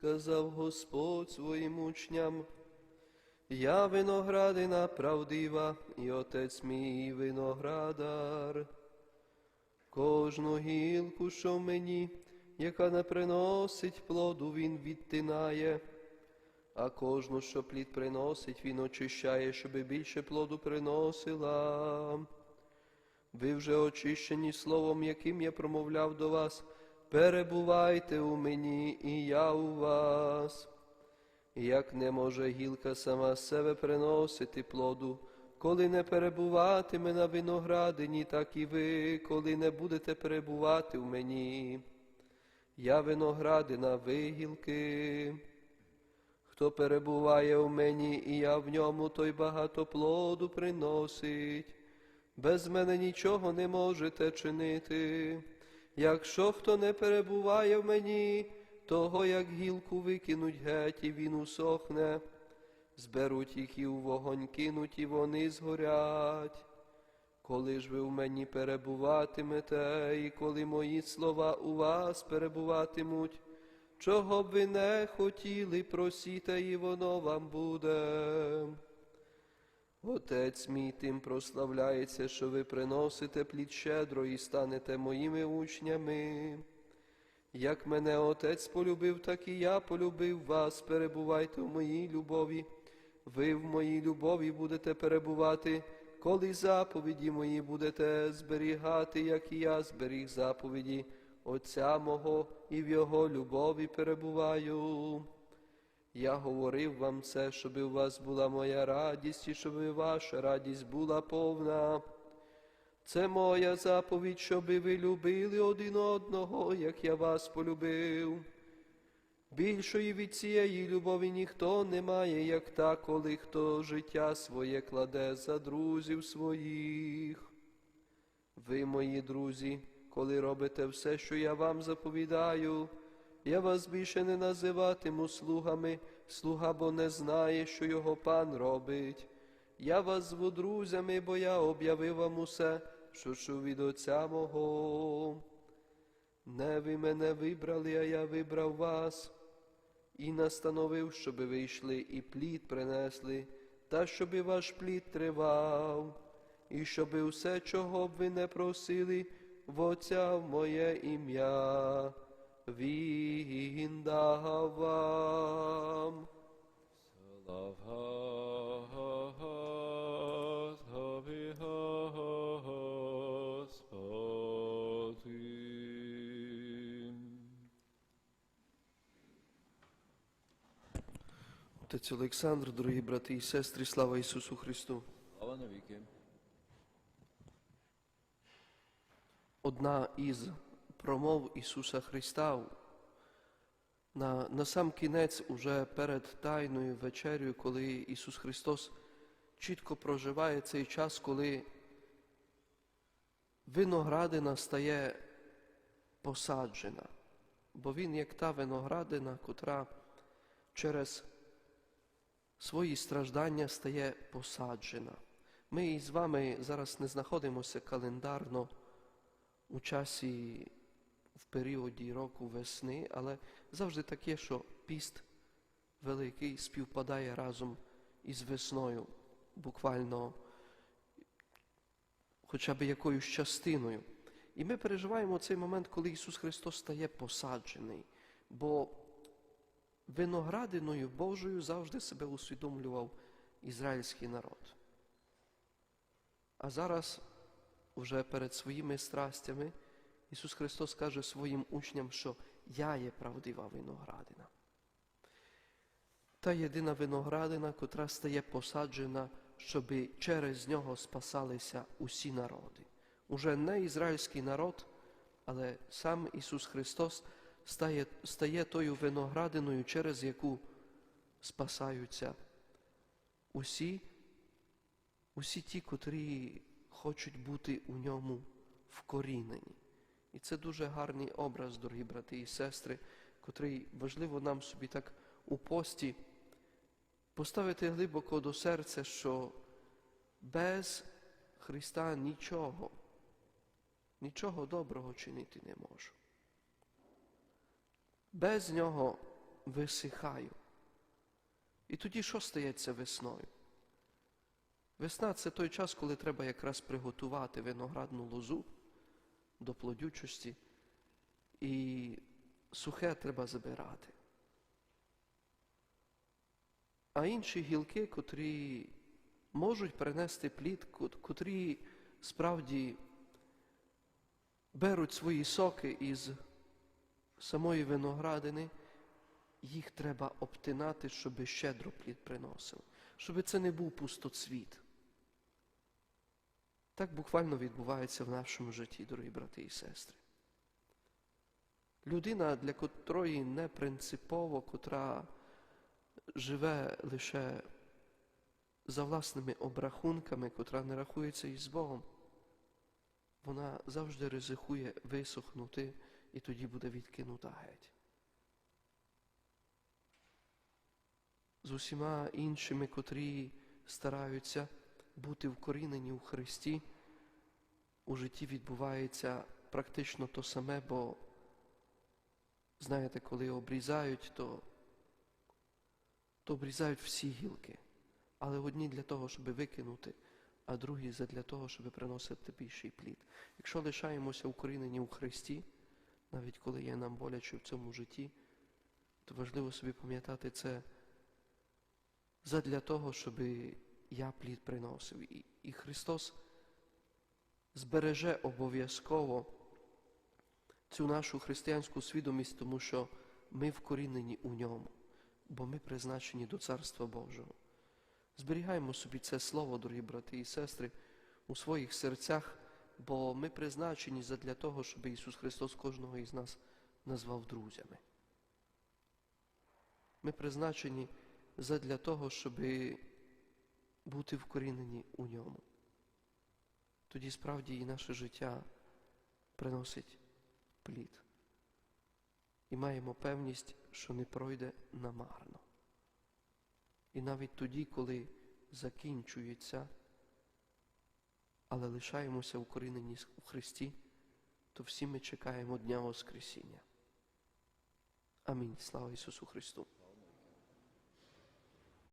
Казав Господь своїм учням, я виноградина правдива, і отець мій виноградар. Кожну гілку, що в мені, яка не приносить плоду, він відтинає, а кожну, що плід приносить, він очищає, щоби більше плоду приносила. Ви вже очищені словом, яким я промовляв до вас, перебувайте у мені, і я у вас. Як не може гілка сама себе приносити плоду, коли не перебуватиме на виноградині, так і ви, коли не будете перебувати в мені. Я виноградина, ви гілки. Хто перебуває в мені, і я в ньому, той багато плоду приносить. Без мене нічого не можете чинити. Якщо хто не перебуває в мені, того як гілку викинуть геть, і він усохне, зберуть їх і у вогонь кинуть, і вони згорять. Коли ж ви в мені перебуватимете, і коли мої слова у вас перебуватимуть, чого б ви не хотіли, просіте, і воно вам буде. Отець мій тим прославляється, що ви приносите плід щедро і станете моїми учнями. Як мене Отець полюбив, так і я полюбив вас. Перебувайте в моїй любові. Ви в моїй любові будете перебувати, коли заповіді мої будете зберігати, як і я зберіг заповіді Отця мого і в Його любові перебуваю. Я говорив вам це, щоб у вас була моя радість, і щоб ваша радість була повна. Це моя заповідь, щоби ви любили один одного, як я вас полюбив. Більшої від цієї любові ніхто не має, як та, коли хто життя своє кладе за друзів своїх. Ви, мої друзі, коли робите все, що я вам заповідаю, я вас більше не називатиму слугами, слуга бо не знає, що його пан робить. Я вас зву друзями, бо я об'явив вам усе, що чув від Отця мого. Не ви мене вибрали, а я вибрав вас, і настановив, щоби ви йшли і плід принесли, та щоби ваш плід тривав, і щоби усе, чого б ви не просили, в Отця в моє ім'я, він дав вам. Слава Господи. Отець Олександр, дорогі брати і сестри, слава Ісусу Христу! Слава навіки. Одна із промов Ісуса Христа на, на сам кінець, уже перед Тайною вечерю, коли Ісус Христос чітко проживає цей час, коли виноградина стає посаджена, бо Він як та виноградина, котра через свої страждання стає посаджена. Ми із вами зараз не знаходимося календарно у часі в періоді року весни, але завжди таке, що піст великий співпадає разом із весною, буквально хоча б якоюсь частиною. І ми переживаємо цей момент, коли Ісус Христос стає посаджений, бо виноградиною Божою завжди себе усвідомлював ізраїльський народ. А зараз, уже перед своїми страстями, Ісус Христос каже своїм учням, що я є правдива виноградина. Та єдина виноградина, котра стає посаджена, щоби через нього спасалися усі народи. Уже не ізраїльський народ, але сам Ісус Христос стає, стає тою виноградиною, через яку спасаються усі, усі ті, котрі хочуть бути у ньому вкорінені. І це дуже гарний образ, дорогі брати і сестри, котрий важливо нам собі так у пості поставити глибоко до серця, що без Христа нічого, нічого доброго чинити не можу. Без нього висихаю. І тоді що стається весною? Весна це той час, коли треба якраз приготувати виноградну лозу до плодючості, і сухе треба забирати. А інші гілки, котрі можуть принести плід, котрі справді беруть свої соки із самої виноградини, їх треба обтинати, щоб щедро плід приносив, щоб це не був пустоцвіт. Так буквально відбувається в нашому житті, дорогі брати і сестри. Людина, для котрої не принципово, котра живе лише за власними обрахунками, котра не рахується із Богом, вона завжди ризикує висохнути і тоді буде відкинута геть. З усіма іншими, котрі стараються бути вкорінені у Христі, у житті відбувається практично то саме, бо знаєте, коли обрізають, то, то обрізають всі гілки. Але одні для того, щоб викинути, а другі для того, щоб приносити більший плід. Якщо лишаємося укорінені у Христі, навіть коли є нам боляче в цьому житті, то важливо собі пам'ятати це задля того, щоб я плід приносив. І, і Христос збереже обов'язково цю нашу християнську свідомість, тому що ми вкорінені у ньому, бо ми призначені до Царства Божого. Зберігаємо собі це слово, дорогі брати і сестри, у своїх серцях, бо ми призначені задля того, щоб Ісус Христос кожного із нас назвав друзями. Ми призначені задля того, щоб бути вкорінені у ньому. Тоді справді і наше життя приносить плід. І маємо певність, що не пройде намарно. І навіть тоді, коли закінчується, але лишаємося укорінені у Христі, то всі ми чекаємо Дня Воскресіння. Амінь. Слава Ісусу Христу!